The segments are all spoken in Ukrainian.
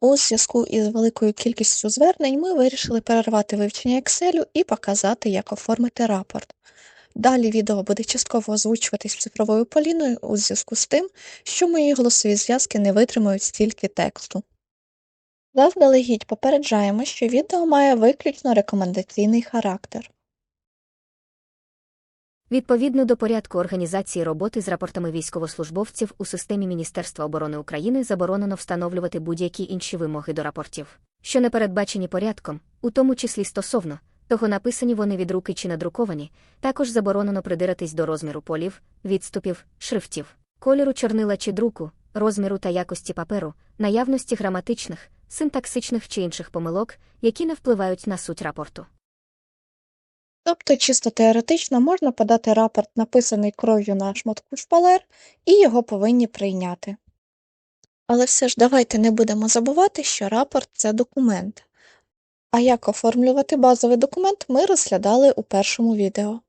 У зв'язку із великою кількістю звернень ми вирішили перервати вивчення Excel і показати, як оформити рапорт. Далі відео буде частково озвучуватись цифровою Поліною у зв'язку з тим, що мої голосові зв'язки не витримають стільки тексту. Заздалегідь попереджаємо, що відео має виключно рекомендаційний характер. Відповідно до порядку організації роботи з рапортами військовослужбовців у системі Міністерства оборони України заборонено встановлювати будь-які інші вимоги до рапортів, що не передбачені порядком, у тому числі стосовно того, написані вони від руки чи надруковані, також заборонено придиратись до розміру полів, відступів, шрифтів, кольору чорнила чи друку, розміру та якості паперу, наявності граматичних, синтаксичних чи інших помилок, які не впливають на суть рапорту. Тобто, чисто теоретично можна подати рапорт, написаний кров'ю на шматку шпалер, і його повинні прийняти. Але все ж давайте не будемо забувати, що рапорт це документ. А як оформлювати базовий документ, ми розглядали у першому відео.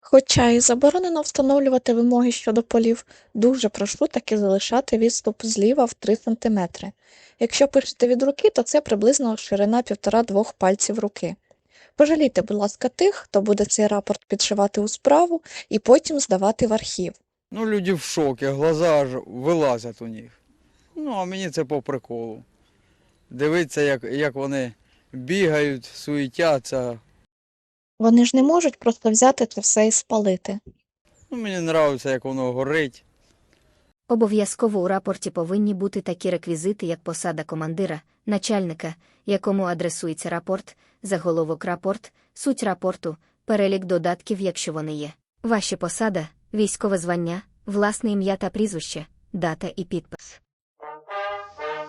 Хоча і заборонено встановлювати вимоги щодо полів, дуже прошу таки залишати відступ зліва в 3 см. Якщо пишете від руки, то це приблизно ширина 1,5-2 пальців руки. Пожалійте, будь ласка, тих, хто буде цей рапорт підшивати у справу і потім здавати в архів. Ну, люди в шокі, глаза аж вилазять у них. Ну, а мені це по приколу. Дивитися, як, як вони бігають, суетяться. Вони ж не можуть просто взяти це все і спалити. Ну, мені подобається, як воно горить. Обов'язково у рапорті повинні бути такі реквізити, як посада командира, начальника, якому адресується рапорт, заголовок рапорт, суть рапорту, перелік додатків, якщо вони є. Ваші посада, військове звання, власне ім'я та прізвище, дата і підпис.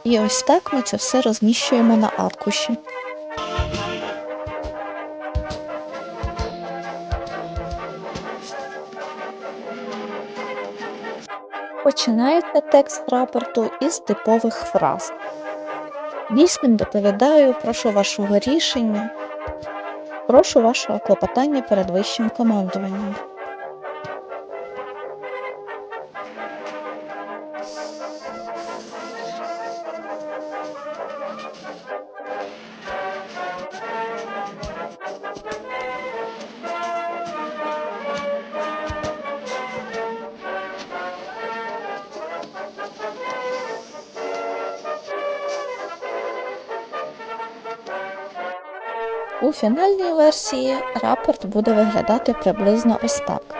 І ось так ми це все розміщуємо на аркуші. Починається текст рапорту із типових фраз. Дійсним доповідаю, прошу вашого рішення, прошу вашого клопотання перед вищим командуванням. У фінальній версії рапорт буде виглядати приблизно ось так.